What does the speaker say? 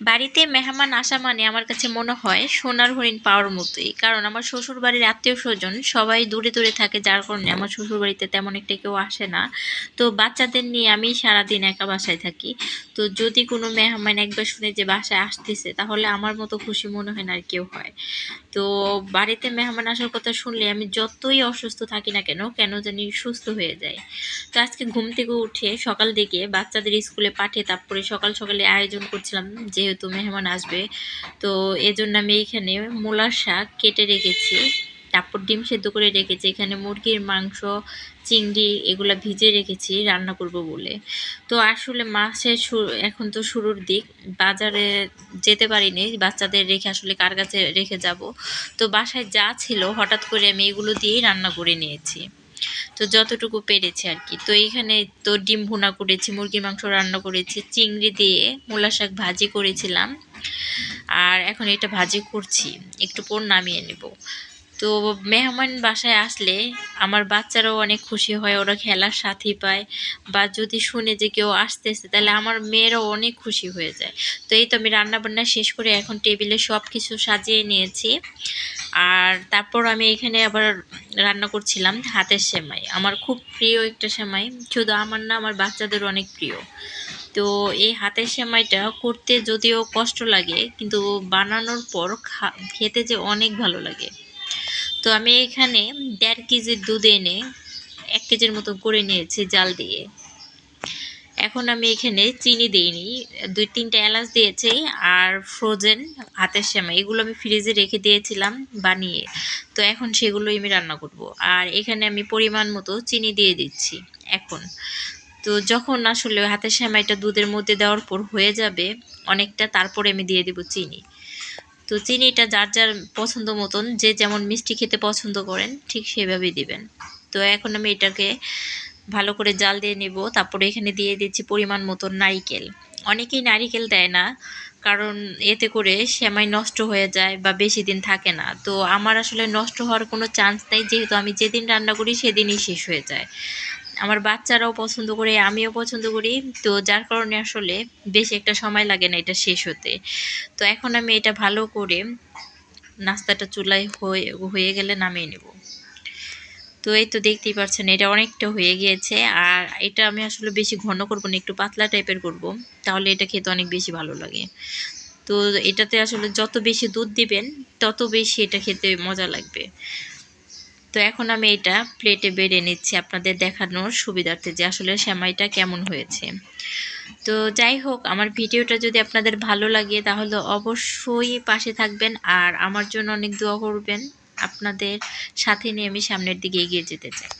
বাড়িতে মেহমান আসা মানে আমার কাছে মনে হয় সোনার হরিণ পাওয়ার মতোই। কারণ আমার শ্বশুর বাড়ির আত্মীয় স্বজন সবাই দূরে দূরে থাকে যার কারণে আমার শ্বশুর বাড়িতে তেমন একটা কেউ আসে না। তো বাচ্চাদের নিয়ে আমি সারাদিন একা বাসায় থাকি। তো যদি কোনো মেহমান একবার শুনে যে বাসায় আসতেছে তাহলে আমার মতো খুশি মনে হয় না আর কেউ হয়। তো বাড়িতে মেহমান আসার কথা শুনলে আমি যতই অসুস্থ থাকি না কেন কেন জানি সুস্থ হয়ে যায় তো আজকে ঘুম থেকে উঠে সকাল দিকে বাচ্চাদের স্কুলে পাঠিয়ে তারপরে সকাল সকালে আয়োজন করছিলাম যেহেতু মেহমান আসবে। তো এজন্য আমি এইখানে মূলার শাক কেটে রেখেছি। তারপর ডিম সেদ্ধ করে রেখেছি। এখানে মুরগির মাংস, চিংড়ি এগুলো ভিজে রেখেছি, রান্না করব বলে। তো আসলে মাসের এখন তো শুরুর দিক। বাজারে যেতে পারিনি। বাচ্চাদের রেখে আসলে কার কাছে রেখে যাব? তো বাসায় যা ছিল হঠাৎ করে আমি এগুলো দিয়েই রান্না করে নিয়েছি। তো যতটুকু পেরেছি আর কি তো এখানে তো ডিম ভুনা করেছি মুরগির মাংস রান্না করেছি, চিংড়ি দিয়ে মূলা শাক ভাজি করেছিলাম। আর এখন এটা ভাজি করছি, একটু পর নামিয়ে নেব। তো মেহমান বাসায় আসলে আমার বাচ্চারাও অনেক খুশি হয়, ওরা খেলার সাথী পায়। বা যদি শুনে যে কেউ আসতেছে তাহলে আমার মেয়েরাও অনেক খুশি হয়ে যায়। তো এই তো আমি রান্নাবান্না শেষ করে এখন টেবিলে সব কিছু সাজিয়ে নিয়েছি। আর তারপর আমি এখানে আবার রান্না করছিলাম হাতের সেমাই। আমার খুব প্রিয় একটা সেমাই। শুধু আমার না, আমার বাচ্চাদের অনেক প্রিয়। তো এই হাতের সেমাইটা করতে যদিও কষ্ট লাগে, কিন্তু বানানোর পর খেতে যে অনেক ভালো লাগে। তো আমি এখানে দেড় কেজির দুধ এনে এক কেজির মতো করে নিয়েছি জাল দিয়ে। এখন আমি এখানে চিনি দিইনি। দুই তিনটা এলাচ দিয়েছি আর ফ্রোজেন হাতের শ্যামা। এগুলো আমি ফ্রিজে রেখে দিয়েছিলাম বানিয়ে। তো এখন সেগুলোই আমি রান্না করব। আর এখানে আমি পরিমাণ মতো চিনি দিয়ে দিচ্ছি এখন। তো যখন আসলে হাতের শ্যামাইটা দুধের মধ্যে দেওয়ার পর হয়ে যাবে, অনেকটা তারপরে আমি দিয়ে দিব চিনি। তো চিনিটা যার যার পছন্দ মতন, যে যেমন মিষ্টি খেতে পছন্দ করেন, ঠিক সেভাবেই দিবেন। তো এখন আমি এটাকে ভালো করে জাল দিয়ে নেব। তারপরে এখানে দিয়ে দিচ্ছি পরিমাণ মতো নারিকেল। অনেকেই নারিকেল দেয় না, কারণ এতে করে সেমাই নষ্ট হয়ে যায় বা বেশি দিন থাকে না। তো আমার আসলে নষ্ট হওয়ার কোনো চান্স নেই, যেহেতু আমি যেদিন রান্না করি সেদিনই শেষ হয়ে যায়। আমার বাচ্চারাও পছন্দ করে, আমিও পছন্দ করি। তো যার কারণে আসলে বেশি একটা সময় লাগে না এটা শেষ হতে। তো এখন আমি এটা ভালো করে নাস্তাটা চুলায় হয়ে হয়ে গেলে নামিয়ে নেব। তো এই তো দেখতেই পাচ্ছেন এটা অনেকটা হয়ে গিয়েছে। আর এটা আমি আসলে বেশি ঘন করব না, একটু পাতলা টাইপের করব, তাহলে এটা খেতে অনেক বেশি ভালো লাগে। তো এটাতে আসলে যত বেশি দুধ দিবেন, তত বেশি এটা খেতে মজা লাগবে। তো এখন আমি এটা প্লেটে বেড়ে নিচ্ছি আপনাদের দেখানোর সুবিধার্থে যে আসলে সেমাইটা কেমন হয়েছে। তো যাই হোক, আমার ভিডিওটা যদি আপনাদের ভালো লাগে, তাহলে অবশ্যই পাশে থাকবেন আর আমার জন্য অনেক দোয়া করবেন। আপনাদের সাথে নিয়ে আমি সামনের দিকে এগিয়ে যেতে চাই।